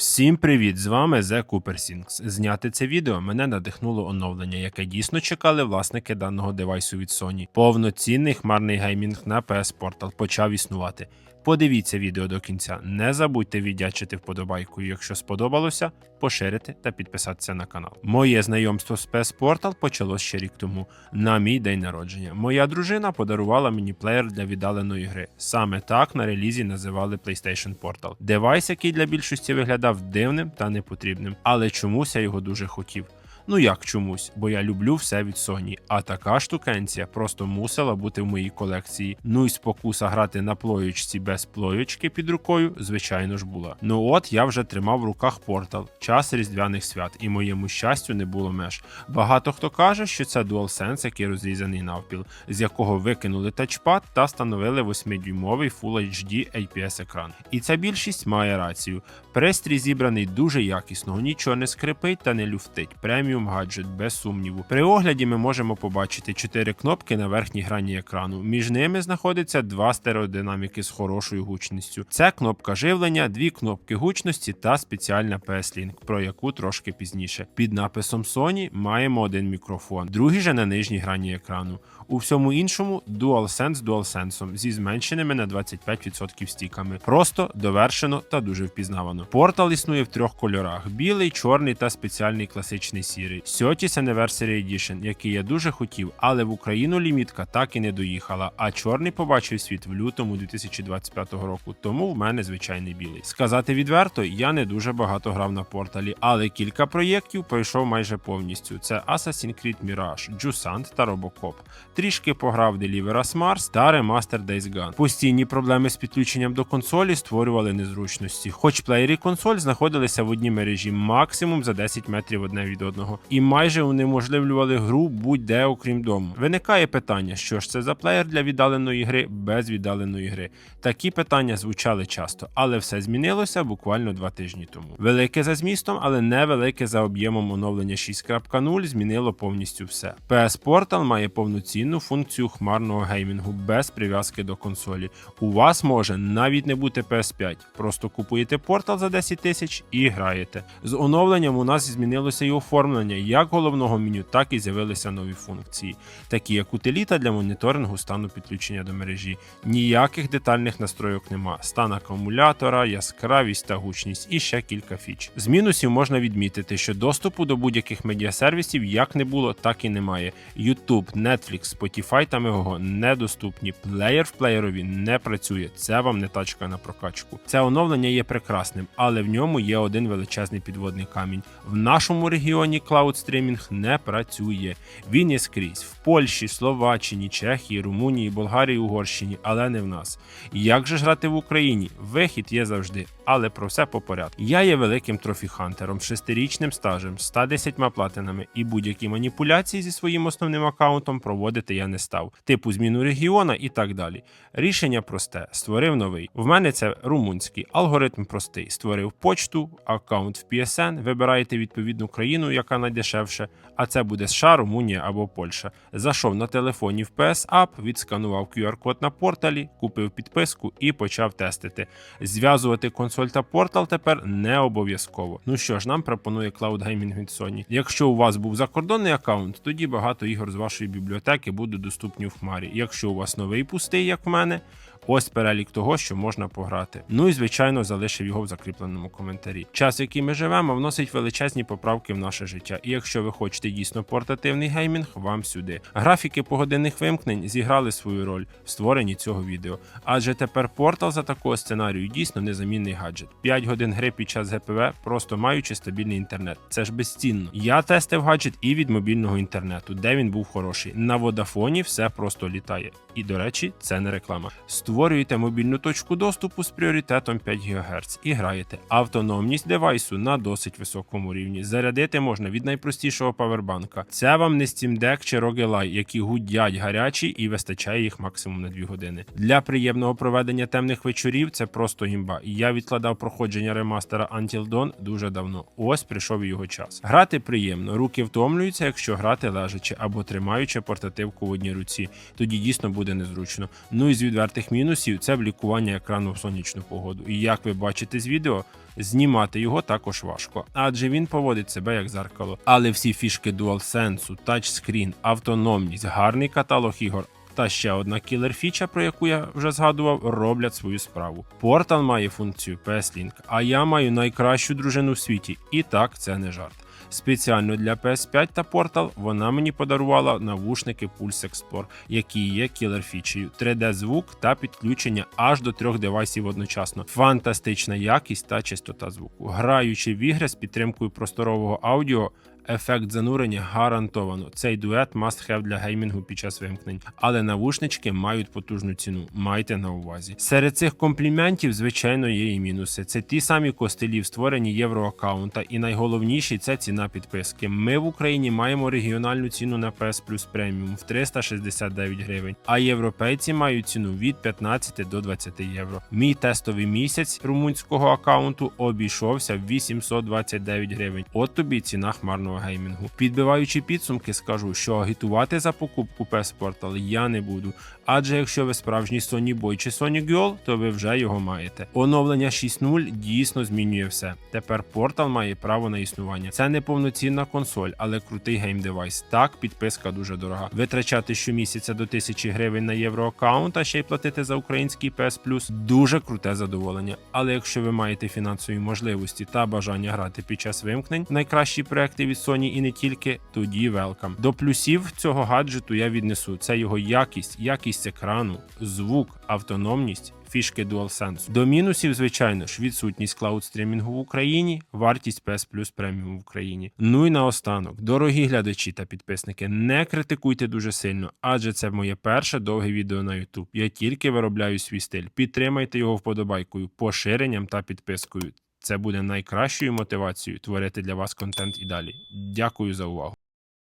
Всім привіт! З вами Зе Куперсінгс. Зняти це відео мене надихнуло оновлення, яке дійсно чекали власники даного девайсу від Sony. Повноцінний хмарний геймінг на PS Portal почав існувати. Подивіться відео до кінця. Не забудьте віддячити вподобайкою, якщо сподобалося, поширити та підписатися на канал. Моє знайомство з PS Portal почалось ще рік тому, на мій день народження. Моя дружина подарувала мені плеєр для віддаленої гри. Саме так на релізі називали PlayStation Portal. Девайс, який для більшості виглядав дивним та непотрібним, але чомусь я його дуже хотів. Ну як чомусь, бо я люблю все від Sony, а така штукенція просто мусила бути в моїй колекції. Ну і спокуса грати на плоєчці без плоєчки під рукою, звичайно ж була. Ну от я вже тримав в руках портал, час різдвяних свят, і моєму щастю не було меж. Багато хто каже, що це DualSense, який розрізаний навпіл, з якого викинули тачпад та встановили 8-дюймовий Full HD IPS екран. І ця більшість має рацію. Пристрій зібраний дуже якісно, нічого не скрипить та не люфтить. Преміум гаджет, без сумніву. При огляді ми можемо побачити чотири кнопки на верхній грані екрану. Між ними знаходиться два стереодинаміки з хорошою гучністю. Це кнопка живлення, дві кнопки гучності та спеціальна PS-Link, про яку трошки пізніше. Під написом Sony маємо один мікрофон, другий же на нижній грані екрану. У всьому іншому DualSense з DualSense зі зменшеними на 25% стіками. Просто довершено та дуже впізнавано. Портал існує в трьох кольорах: білий, чорний та спеціальний класичний сірий. Сьотіс Anniversary Edition, який я дуже хотів, але в Україну лімітка так і не доїхала. А чорний побачив світ в лютому 2025 року. Тому в мене звичайний білий. Сказати відверто, я не дуже багато грав на порталі, але кілька проєктів пройшов майже повністю. Це Assassin's Creed Mirage, Jusant та Robocop. Трішки пограв Deliver Us Mars та Remaster Days Gone. Постійні проблеми з підключенням до консолі створювали незручності. Хоч плеєр і консоль знаходилися в одній мережі максимум за 10 метрів одне від одного, і майже унеможливлювали гру будь-де окрім дому. Виникає питання, що ж це за плеєр для віддаленої гри без віддаленої гри. Такі питання звучали часто, але все змінилося буквально два тижні тому. Велике за змістом, але не велике за об'ємом оновлення 6.0 змінило повністю все. PS Portal має повноцінну функцію хмарного геймінгу без прив'язки до консолі. У вас може навіть не бути PS5, просто купуєте портал за 10 тисяч і граєте. З оновленням у нас змінилося і оформлення як головного меню, так і з'явилися нові функції, такі як утиліта для моніторингу стану підключення до мережі. Ніяких детальних настройок нема. Стан акумулятора, яскравість та гучність і ще кілька фіч. З мінусів можна відмітити, що доступу до будь-яких медіасервісів як не було, так і немає. YouTube, Netflix, Spotify та Megogo недоступні. Плеєр в плеєрові не працює. Це вам не тачка на прокачку. Це оновлення є прекрасним, але в ньому є один величезний підводний камінь. В нашому регіоні клауд стрімінг не працює. Він є скрізь Польщі, Словаччині, Чехії, Румунії, Болгарії, Угорщині, але не в нас. Як же грати в Україні? Вихід є завжди, але про все по порядку. Я є великим трофі-хантером, шестирічним стажем, 110 платинами, і будь-які маніпуляції зі своїм основним аккаунтом проводити я не став, типу зміну регіона і так далі. Рішення просте: створив новий. В мене це румунський алгоритм простий. Створив почту, аккаунт в PSN, вибираєте відповідну країну, яка найдешевше, а це буде США, Румунія або Польща. Зайшов на телефоні в PS App, відсканував QR-код на порталі, купив підписку і почав тестити. Зв'язувати консоль та портал тепер не обов'язково. Ну що ж, нам пропонує Cloud Gaming від Sony. Якщо у вас був закордонний аккаунт, тоді багато ігор з вашої бібліотеки будуть доступні в хмарі. Якщо у вас новий пустий, як в мене. Ось перелік того, що можна пограти. Ну і звичайно залишив його в закріпленому коментарі. Час, в який ми живемо, вносить величезні поправки в наше життя. І якщо ви хочете дійсно портативний геймінг, вам сюди. Графіки погодинних вимкнень зіграли свою роль в створенні цього відео. Адже тепер портал за такого сценарію дійсно незамінний гаджет. 5 годин гри під час ГПВ, просто маючи стабільний інтернет. Це ж безцінно. Я тестив гаджет і від мобільного інтернету, де він був хороший. На водафоні все просто літає. І до речі, це не реклама. Створюєте мобільну точку доступу з пріоритетом 5 ГГц і граєте. Автономність девайсу на досить високому рівні. Зарядити можна від найпростішого павербанка. Це вам не Steam Deck чи ROG Ally, які гудять гарячі і вистачає їх максимум на 2 години. Для приємного проведення темних вечорів це просто гімба. Я відкладав проходження ремастера Until Dawn дуже давно. Ось прийшов його час. Грати приємно, руки втомлюються, якщо грати лежачи або тримаючи портативку в одній руці. Тоді дійсно буде незручно. Ну і з відвертих мінусів мінусів це блікування екрану в сонячну погоду. І як ви бачите з відео, знімати його також важко, адже він поводить себе як зеркало. Але всі фішки DualSense, тачскрін, автономність, гарний каталог ігор. Та ще одна кілер фіча, про яку я вже згадував, роблять свою справу. Портал має функцію PS-Link, а я маю найкращу дружину в світі. І так, це не жарт. Спеціально для PS5 та Portal вона мені подарувала навушники Pulse Explore, які є кілер фічею, 3D-звук та підключення аж до трьох девайсів одночасно. Фантастична якість та чистота звуку. Граючи в ігри з підтримкою просторового аудіо. Ефект занурення гарантовано. Цей дует must have для геймінгу під час вимкнень, але навушнички мають потужну ціну. Майте на увазі. Серед цих компліментів, звичайно, є і мінуси. Це ті самі костелі в створенні євроаккаунта, і найголовніший це ціна підписки. Ми в Україні маємо регіональну ціну на PS Plus Premium в 369 гривень, а європейці мають ціну від 15 до 20 євро. Мій тестовий місяць румунського аккаунту обійшовся в 829 гривень. От тобі ціна хмарного геймінгу. Підбиваючи підсумки, скажу, що агітувати за покупку PS Portal я не буду. Адже якщо ви справжній Sony Boy чи Sony Girl, то ви вже його маєте. Оновлення 6.0 дійсно змінює все. Тепер Portal має право на існування. Це не повноцінна консоль, але крутий гейм-девайс. Так, підписка дуже дорога. Витрачати щомісяця до 1000 гривень на євроаккаунт, а ще й платити за український PS Plus – дуже круте задоволення. Але якщо ви маєте фінансові можливості та бажання грати під час вимкнень, найкращі проекти від Sony і не тільки, тоді велкам. До плюсів цього гаджету я віднесу це його якість, якість екрану, звук, автономність. Фішки DualSense. До мінусів, звичайно ж, відсутність клауд стрімінгу в Україні, вартість PS Plus Premium в Україні. Ну і наостанок, дорогі глядачі та підписники, не критикуйте дуже сильно, адже це моє перше довге відео на YouTube. Я тільки виробляю свій стиль. Підтримайте його вподобайкою, поширенням та підпискою. Це буде найкращою мотивацією творити для вас контент і далі. Дякую за увагу.